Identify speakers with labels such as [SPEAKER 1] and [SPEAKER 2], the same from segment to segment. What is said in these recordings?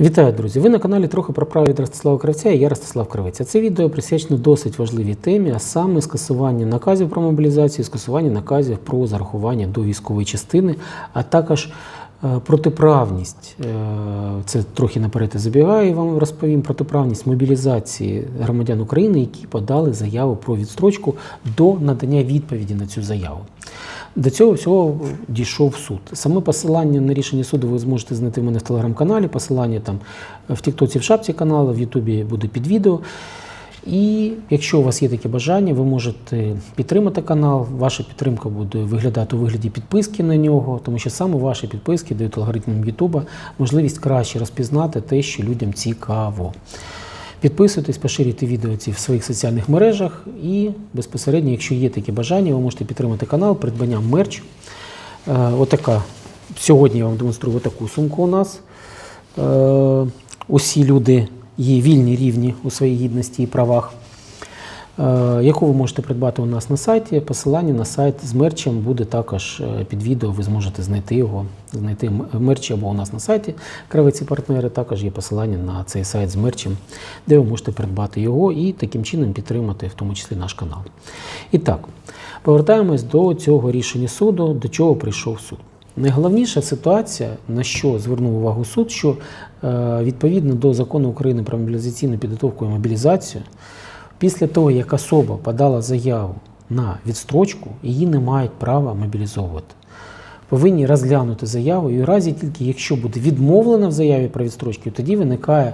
[SPEAKER 1] Вітаю, друзі! Ви на каналі трохи про право від Ростислава Кравця і я Ростислав Кравець. Це відео присвячено досить важливій темі, а саме скасування наказів про мобілізацію, скасування наказів про зарахування до військової частини, а також е, протиправність. е, Це трохи наперед забігаю, вам розповім протиправність мобілізації громадян України, які подали заяву про відстрочку до надання відповіді на цю заяву. До цього всього дійшов суд. Саме посилання на рішення суду ви зможете знайти в мене в телеграм-каналі. Посилання там в Тіктоці, в шапці каналу, в Ютубі буде під відео. І якщо у вас є таке бажання, ви можете підтримати канал. Ваша підтримка буде виглядати у вигляді підписки на нього, тому що саме ваші підписки дають алгоритмам Ютуба можливість краще розпізнати те, що людям цікаво. Підписуйтесь, поширюйте відео ці в своїх соціальних мережах і безпосередньо, якщо є таке бажання, ви можете підтримати канал придбанням мерч. Е, отака. Сьогодні я вам демонструю таку сумку у нас. Е, усі люди є вільні рівні у своїй гідності і правах. Е, яку ви можете придбати у нас на сайті. Посилання на сайт з мерчем буде також е, під відео. Ви зможете знайти його, знайти мерч або у нас на сайті Кравець і партнери. Також є посилання на цей сайт з мерчем, де ви можете придбати його і таким чином підтримати, в тому числі наш канал. І так, повертаємось до цього рішення суду, до чого прийшов суд. Найголовніша ситуація, на що звернув увагу суд, що е, відповідно до закону України про мобілізаційну підготовку і мобілізацію, після того, як особа подала заяву на відстрочку, її не мають права мобілізовувати. Повинні розглянути заяву, і у разі тільки якщо буде відмовлено в заяві про відстрочку, тоді виникає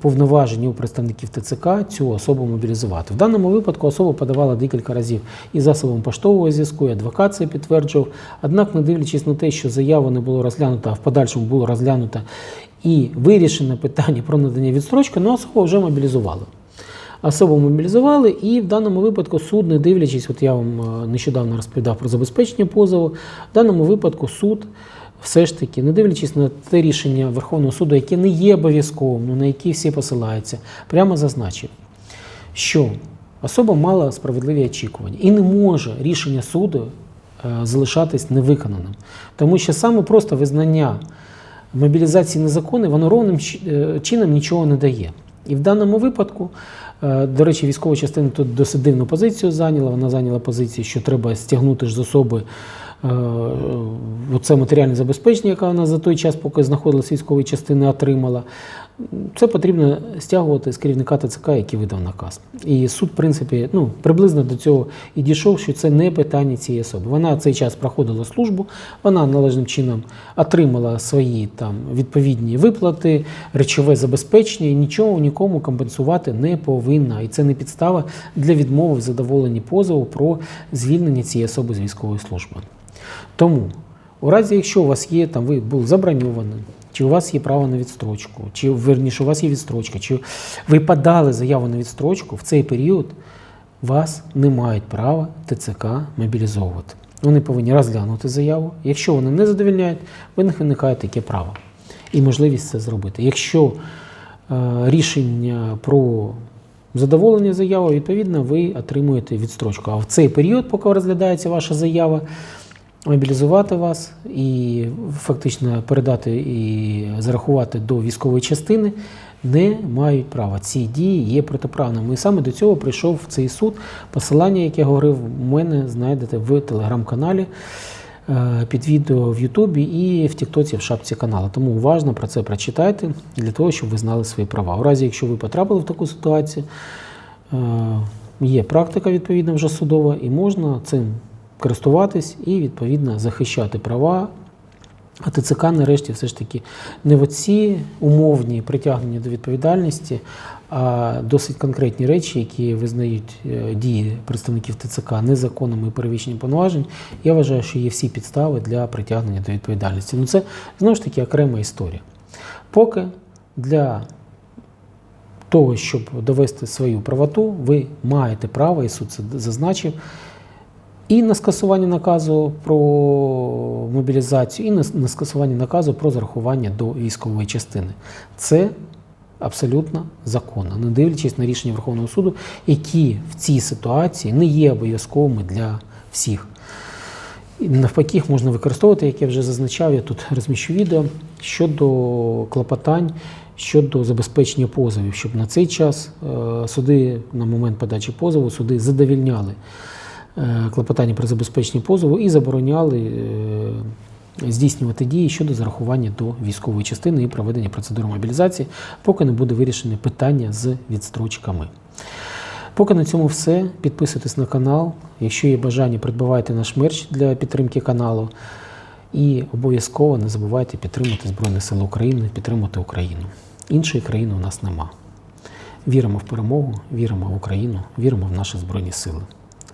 [SPEAKER 1] повноваження у представників ТЦК цю особу мобілізувати. В даному випадку особа подавала декілька разів і засобом поштового зв'язку, і адвокат це підтверджував. Однак, не дивлячись на те, що заяву не було розглянуто, а в подальшому було розглянуто і вирішено питання про надання відстрочки, ну особу вже мобілізували. Особу мобілізували, і в даному випадку суд, не дивлячись, от я вам е, нещодавно розповідав про забезпечення позову, в даному випадку суд все ж таки, не дивлячись на те рішення Верховного суду, яке не є обов'язковим, ну, на яке всі посилаються, прямо зазначив, що особа мала справедливі очікування і не може рішення суду е, залишатись невиконаним. Тому що саме просто визнання мобілізації незаконної, воно ровним е, чином нічого не дає. І в даному випадку, е, до речі, військова частина тут досить дивну позицію зайняла. Вона зайняла позицію, що треба стягнути ж з особи е, це матеріальне забезпечення, яке вона за той час, поки знаходилася військової частини, отримала. Це потрібно стягувати з керівника ТЦК, який видав наказ. І суд, в принципі, ну, приблизно до цього і дійшов, що це не питання цієї особи. Вона цей час проходила службу, вона належним чином отримала свої там відповідні виплати, речове забезпечення і нічого нікому компенсувати не повинна. І це не підстава для відмови в задоволенні позову про звільнення цієї особи з військової служби. Тому, у разі, якщо у вас є там, ви був заброньований, чи у вас є право на відстрочку, чи верніше, у вас є відстрочка, чи ви подали заяву на відстрочку, в цей період вас не мають права ТЦК мобілізовувати. Вони повинні розглянути заяву. Якщо вони не задовільняють, в них виникає таке право і можливість це зробити. Якщо е, рішення про задоволення заяви, відповідно, ви отримуєте відстрочку. А в цей період, поки розглядається ваша заява, мобілізувати вас і фактично передати і зарахувати до військової частини не мають права. Ці дії є протиправними. І саме до цього прийшов цей суд. Посилання, яке я говорив, у мене знайдете в телеграм-каналі. е, Під відео в Ютубі і в Тіктоці в шапці каналу. Тому уважно про це прочитайте для того, щоб ви знали свої права. У разі, якщо ви потрапили в таку ситуацію, е, є практика відповідна вже судова, і можна цим користуватись і відповідно захищати права. А ТЦК нарешті все ж таки не в оці умовні притягнення до відповідальності, а досить конкретні речі, які визнають е, дії представників ТЦК незаконними і перевищенням повноважень. Я вважаю, що є всі підстави для притягнення до відповідальності. Ну це знову ж таки окрема історія. Поки для того, щоб довести свою правоту, ви маєте право, і суд це зазначив, і на скасування наказу про мобілізацію, і на, скасування наказу про зарахування до військової частини. Це абсолютно законно, не дивлячись на рішення Верховного суду, які в цій ситуації не є обов'язковими для всіх. І навпаки, їх можна використовувати, як я вже зазначав, я тут розміщу відео, щодо клопотань щодо забезпечення позовів, щоб на цей час е, суди на момент подачі позову суди задовільняли клопотання про забезпечення позову і забороняли е, здійснювати дії щодо зарахування до військової частини і проведення процедури мобілізації, поки не буде вирішене питання з відстрочками. Поки на цьому все. Підписуйтесь на канал. Якщо є бажання, придбавайте наш мерч для підтримки каналу. І обов'язково не забувайте підтримати Збройні Сили України, підтримати Україну. Іншої країни у нас нема. Віримо в перемогу, віримо в Україну, віримо в наші Збройні Сили.